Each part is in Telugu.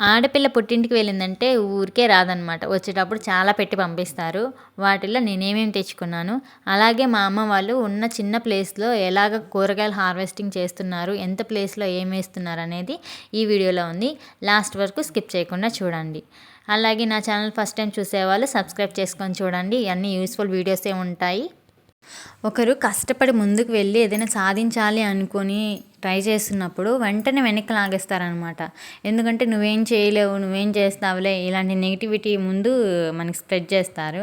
ఆడపిల్ల పుట్టింటికి వెళ్ళిందంటే ఊరికే రాదనమాట. వచ్చేటప్పుడు చాలా పెట్టి పంపిస్తారు. వాటిల్లో నేనేమేమి తెచ్చుకున్నాను? అలాగే మా అమ్మ వాళ్ళు ఉన్న చిన్న ప్లేస్లో ఎలాగ కూరగాయలు హార్వెస్టింగ్ చేస్తున్నారు? ఎంత ప్లేస్లో ఏం వేస్తున్నారు? అనేది ఈ వీడియోలో ఉంది. లాస్ట్ వరకు స్కిప్ చేయకుండా చూడండి. అలాగే నా ఛానల్ ఫస్ట్ టైం చూసేవాళ్ళు సబ్స్క్రైబ్ చేసుకొని చూడండి. అన్ని యూస్ఫుల్ వీడియోసే ఉంటాయి. ఒకరు కష్టపడి ముందుకు వెళ్ళి ఏదైనా సాధించాలి అనుకొని ట్రై చేస్తున్నప్పుడు వెంటనే వెనక్కి లాగేస్తారనమాట ఎందుకంటే నువ్వేం చేయలేవు నువ్వేం చేస్తావులే ఇలాంటి నెగిటివిటీ ముందు మనకి స్ప్రెడ్ చేస్తారు.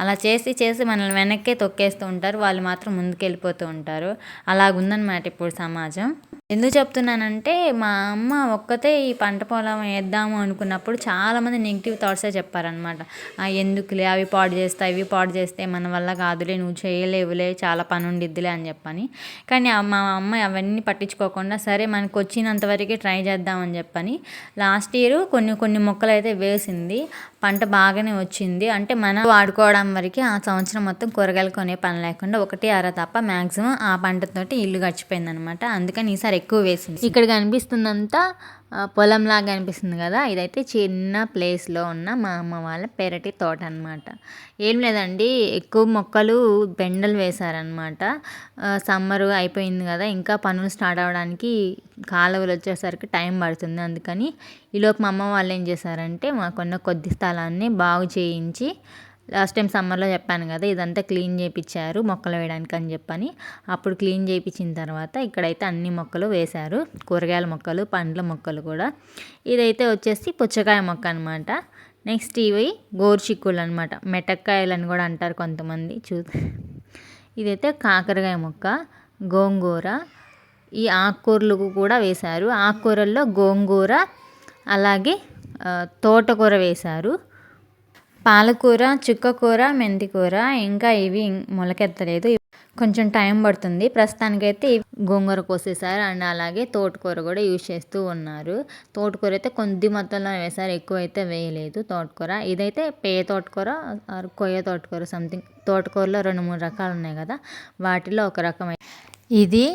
అలా చేసి చేసి మనల్ని వెనక్కే తొక్కేస్తూ ఉంటారు వాళ్ళు మాత్రం ముందుకు వెళ్ళిపోతూ ఉంటారు. అలాగుందనమాట ఇప్పుడు సమాజం. ఎందుకు చెప్తున్నానంటే మా అమ్మ ఒక్కతే ఈ పంట పొలం వేద్దాము అనుకున్నప్పుడు చాలామంది నెగిటివ్ థాట్సే చెప్పారనమాట ఎందుకులే? అవి పాడు చేస్తాయి ఇవి పాడు చేస్తే మన వల్ల కాదులే నువ్వు చేయలేవులే చాలా పని ఉండిద్దిలే అని చెప్పని. కానీ మా అమ్మ అవన్నీ పట్టించుకోకుండా సరే మనకు వచ్చినంతవరకే ట్రై చేద్దామని చెప్పని. లాస్ట్ ఇయర్ కొన్ని కొన్ని మొక్కలు అయితే వేసింది. పంట బాగానే వచ్చింది. అంటే మనం వాడుకోవడం వరకు ఆ సంవత్సరం మొత్తం కూరగాయలు కొనే పని లేకుండా ఒకటి అర తప్ప మ్యాక్సిమం ఆ పంటతోటి ఇల్లు గడిచిపోయింది అనమాట అందుకని ఈసారి ఎక్కువ వేసింది. ఇక్కడ కనిపిస్తుందంతా పొలంలాగా అనిపిస్తుంది కదా? ఇదైతే చిన్న ప్లేస్లో ఉన్న మా అమ్మ వాళ్ళ పెరటి తోట అనమాట ఏం లేదండి ఎక్కువ మొక్కలు బెండలు వేశారనమాట సమ్మరు అయిపోయింది కదా ఇంకా పనులు స్టార్ట్ అవ్వడానికి కాలువలు వచ్చేసరికి టైం పడుతుంది. అందుకని ఈలోపు మా అమ్మ వాళ్ళు ఏం చేశారంటే మాకున్న కొద్ది స్థలాన్ని బాగు చేయించి లాస్ట్ టైం సమ్మర్లో చెప్పాను కదా ఇదంతా క్లీన్ చేయించారు మొక్కలు వేయడానికి అని చెప్పని. అప్పుడు క్లీన్ చేయించిన తర్వాత ఇక్కడైతే అన్ని మొక్కలు వేశారు. కూరగాయల మొక్కలు పండ్ల మొక్కలు కూడా. ఇదైతే వచ్చేసి పుచ్చకాయ మొక్క అనమాట నెక్స్ట్ ఇవి గోరుచిక్కులు అనమాట మెటక్కాయలు అని కూడా అంటారు కొంతమంది. చూ ఇదైతే కాకరకాయ మొక్క గోంగూర ఈ ఆకుకూరలు కూడా వేశారు. ఆకుకూరల్లో గోంగూర అలాగే తోటకూర వేశారు. పాలకూర చుక్కకూర మెంతికూర ఇంకా ఇవి మొలకెత్తలేదు. కొంచెం టైం పడుతుంది. ప్రస్తుతానికైతే గోంగూర కోసేసారు అండ్ అలాగే తోటకూర కూడా యూజ్ చేస్తూ ఉన్నారు. తోటకూర అయితే కొద్ది మొత్తంలో వేశారు ఎక్కువ అయితే వేయలేదు తోటకూర. ఇదైతే పే తోటకూర కొయ్య తోటకూర సంథింగ్ తోటకూరలో రెండు మూడు రకాలు ఉన్నాయి కదా వాటిలో ఒక రకం ఇది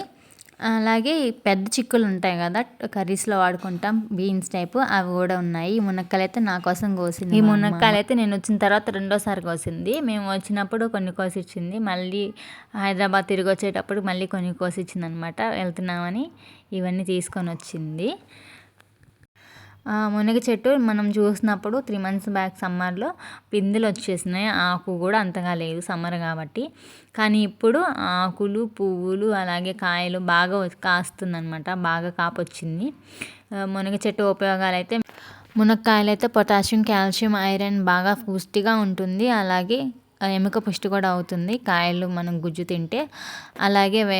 అలాగే పెద్ద చిక్కులు ఉంటాయి కదా కర్రీస్లో వాడుకుంటాం బీన్స్ టైపు అవి కూడా ఉన్నాయి. ఈ మునక్కాయలు అయితే నా కోసం కోసింది ఈ మునక్కాయలు అయితే నేను వచ్చిన తర్వాత రెండోసారి కోసింది. మేము వచ్చినప్పుడు కొన్ని కోసి ఇచ్చింది మళ్ళీ హైదరాబాద్ తిరిగి వచ్చేటప్పుడు మళ్ళీ కొన్ని కోసి ఇచ్చింది అనమాట వెళ్తున్నామని ఇవన్నీ తీసుకొని వచ్చింది. మునగ చెట్టు మనం చూసినప్పుడు త్రీ మంత్స్ బ్యాక్ సమ్మర్లో పిందెలు వచ్చేసినాయి. ఆకు కూడా అంతగా లేదు సమ్మర్ కాబట్టి. కానీ ఇప్పుడు ఆకులు పువ్వులు అలాగే కాయలు బాగా కాస్తుందనమాట బాగా కాపొచ్చింది. మునగ చెట్టు ఉపయోగాలు అయితే మునక్కాయలు అయితే పొటాషియం కాల్షియం ఐరన్ బాగా పుష్టిగా ఉంటుంది. అలాగే ఎముక పుష్టి కూడా అవుతుంది. కాయలు మనం గుజ్జు తింటే. అలాగే వే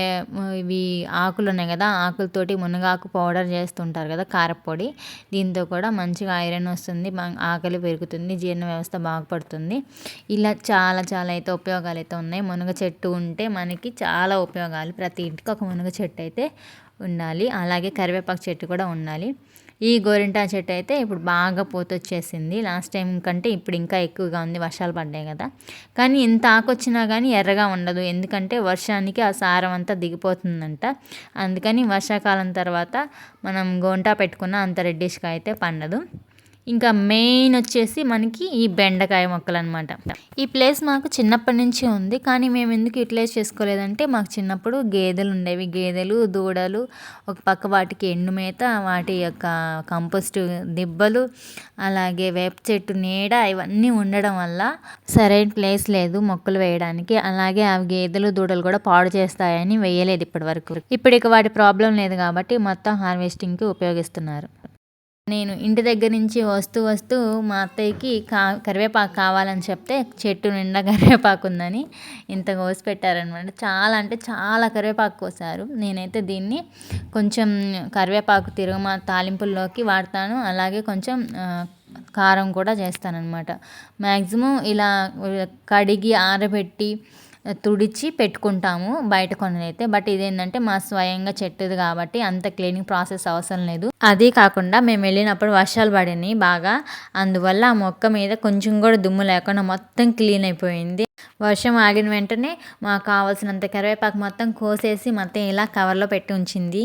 ఇవి ఆకులు ఉన్నాయి కదా ఆకులతోటి మునగాకు పౌడర్ చేస్తుంటారు కదా కారపొడి. దీంతో కూడా మంచిగా ఐరన్ వస్తుంది ఆకలి పెరుగుతుంది జీర్ణ వ్యవస్థ బాగుపడుతుంది. ఇలా చాలా చాలా అయితే ఉపయోగాలు అయితే ఉన్నాయి. మునగ చెట్టు ఉంటే మనకి చాలా ఉపయోగాలు. ప్రతి ఇంటికి ఒక మునగ చెట్టు అయితే ఉండాలి. అలాగే కరివేపాకు చెట్టు కూడా ఉండాలి. ఈ గోరింటా చెట్టు అయితే ఇప్పుడు బాగా పోతొచ్చేసింది. లాస్ట్ టైం కంటే ఇప్పుడు ఇంకా ఎక్కువగా ఉంది. వర్షాలు పడ్డాయి కదా. కానీ ఇంత ఆకొచ్చినా కానీ ఎర్రగా ఉండదు. ఎందుకంటే వర్షానికి ఆ సారం అంతా దిగిపోతుందంట. అందుకని వర్షాకాలం తర్వాత మనం గోంటా పెట్టుకున్న అంత రెడ్డిష్గా అయితే పండదు. ఇంకా మెయిన్ వచ్చేసి మనకి ఈ బెండకాయ మొక్కలు అనమాట ఈ ప్లేస్ మాకు చిన్నప్పటి నుంచి ఉంది. కానీ మేము ఎందుకు యూటిలైజ్ చేసుకోలేదంటే మాకు చిన్నప్పుడు గేదెలు ఉండేవి. గేదెలు దూడలు ఒక పక్క వాటికి ఎండు మేత వాటి యొక్క కంపోస్ట్ దిబ్బలు అలాగే వేప చెట్టు నీడ ఇవన్నీ ఉండడం వల్ల సరైన ప్లేస్ లేదు మొక్కలు వేయడానికి. అలాగే ఆ గేదెలు దూడలు కూడా పాడు చేస్తాయని వేయలేదు ఇప్పటి వరకు ఇప్పుడు ఇక వాటి ప్రాబ్లం లేదు కాబట్టి మొత్తం హార్వెస్టింగ్కి ఉపయోగిస్తున్నారు. నేను ఇంటి దగ్గర నుంచి వస్తూ వస్తూ మా అత్తయ్యకి కా కరివేపాకు కావాలని చెప్తే చెట్టు నిండా కరివేపాకు ఉందని ఇంత కోసి పెట్టారనమాట చాలా అంటే చాలా కరివేపాకు కోసారు. నేనైతే దీన్ని కొంచెం కరివేపాకు తిరగమా తాలింపుల్లోకి వాడతాను. అలాగే కొంచెం కారం కూడా చేస్తానన్నమాట. మ్యాక్సిమం ఇలా కడిగి ఆరబెట్టి తుడిచి పెట్టుకుంటాము బయట కొనైతే బట్ ఇదేంటంటే మా స్వయంగా చెట్టుది కాబట్టి అంత క్లీనింగ్ ప్రాసెస్ అవసరం లేదు. అదే కాకుండా మేము వెళ్ళినప్పుడు వర్షాలు పడినాయి బాగా. అందువల్ల ఆ మొక్క మీద కొంచెం కూడా దుమ్ము లేకుండా మొత్తం క్లీన్ అయిపోయింది. వర్షం ఆగిన వెంటనే మాకు కావాల్సినంత కరివేపాకు మొత్తం కోసేసి మొత్తం ఇలా కవర్లో పెట్టి ఉంచింది.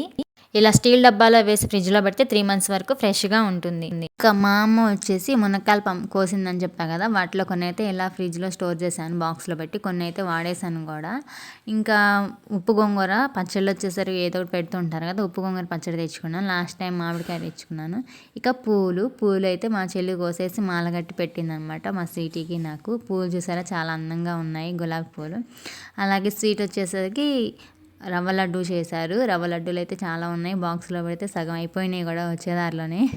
ఇలా స్టీల్ డబ్బాలో వేసి ఫ్రిడ్జ్లో పెడితే త్రీ మంత్స్ వరకు ఫ్రెష్గా ఉంటుంది. ఇంకా మా అమ్మ వచ్చేసి మునక్కాయలు పం కోసిందని చెప్పా కదా వాటిలో కొన్ని అయితే ఇలా ఫ్రిడ్జ్లో స్టోర్ చేశాను బాక్స్లో పెట్టి కొన్ని అయితే వాడేసాను కూడా. ఇంకా ఉప్పు గోంగూర పచ్చళ్ళు వచ్చేసరికి ఏదో ఒకటి పెడుతుంటారు కదా ఉప్పు గోంగూర పచ్చడి తెచ్చుకున్నాను. లాస్ట్ టైం మామిడికాయ తెచ్చుకున్నాను. ఇక పూలు పూలు అయితే మా చెల్లి కోసేసి మాలగట్టి పెట్టింది అనమాట మా స్వీటీకి నాకు. పూలు చూసారా చాలా అందంగా ఉన్నాయి గులాబీ పూలు. అలాగే స్వీట్ వచ్చేసరికి రవ్వ లడ్డు చేశారు. రవ్వ లడ్డూలు అయితే చాలా ఉన్నాయి. బాక్స్లో పెడితే సగం అయిపోయినాయి కూడా వచ్చేదారిలోనే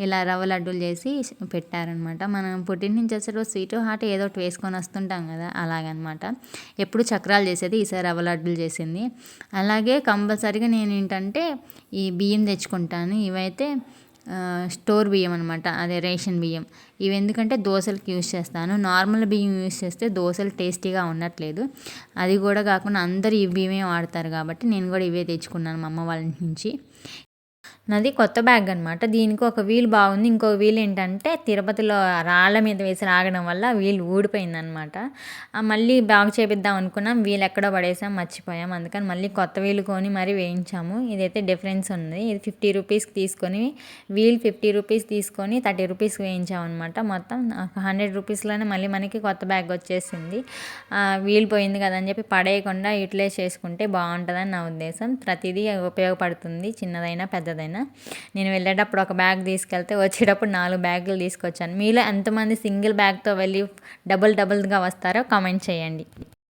ఇలా రవ్వ లడ్డూలు చేసి పెట్టారనమాట. మనం పుట్టిన నుంచి వచ్చేటప్పుడు స్వీట్ హాట్ ఏదో ఒకటి వేసుకొని వస్తుంటాం కదా అలాగనమాట. ఎప్పుడు చక్రాలు చేసేది ఈసారి రవ్వ లడ్డూలు చేసింది. అలాగే కంపల్సరీగా నేను ఏంటంటే ఈ బియ్యం తెచ్చుకుంటాను. ఇవైతే స్టోర్ బియ్యం అనమాట అదే రేషన్ బియ్యం. ఇవి ఎందుకంటే దోశలకు యూస్ చేస్తాను. నార్మల్ బియ్యం యూస్ చేస్తే దోశలు టేస్టీగా ఉండట్లేదు. అది కూడా కాకుండా అందరు ఈ బియ్యమే వాడతారు కాబట్టి నేను కూడా ఇవే తెచ్చుకున్నాను మా అమ్మ వాళ్ళ నుంచి. నాది కొత్త బ్యాగ్ అనమాట దీనికి ఒక వీల్ బాగుంది. ఇంకో వీల్ ఏంటంటే తిరుపతిలో రాళ్ళ మీద వేసి రాగడం వల్ల వీల్ ఊడిపోయిందనమాట మళ్ళీ బాగు చేపిద్దాం అనుకున్నాం. వీల్ ఎక్కడో పడేసాం మర్చిపోయాం. అందుకని మళ్ళీ కొత్త వీల్ కొని మరీ వేయించాము. ఇదైతే డిఫరెన్స్ ఉంది. ఇది ఫిఫ్టీ రూపీస్కి తీసుకొని వీల్ ఫిఫ్టీ రూపీస్ తీసుకొని థర్టీ రూపీస్ వేయించామన్నమాట. మొత్తం హండ్రెడ్ రూపీస్లోనే మళ్ళీ మనకి కొత్త బ్యాగ్ వచ్చేసింది. వీల్ పోయింది కదని చెప్పి పడేయకుండా యూటిలైజ్ చేసుకుంటే బాగుంటుందని నా ఉద్దేశం. ప్రతిదీ ఉపయోగపడుతుంది. చిన్నదైనా పెద్దదైనా నేను వెళ్ళేటప్పుడు ఒక బ్యాగ్ తీసుకెళ్తే వచ్చేటప్పుడు నాలుగు బ్యాగులు తీసుకొచ్చాను. మీలో ఎంతమంది సింగిల్ బ్యాగ్తో వెళ్ళి డబుల్ డబుల్గా వస్తారో కామెంట్ చేయండి.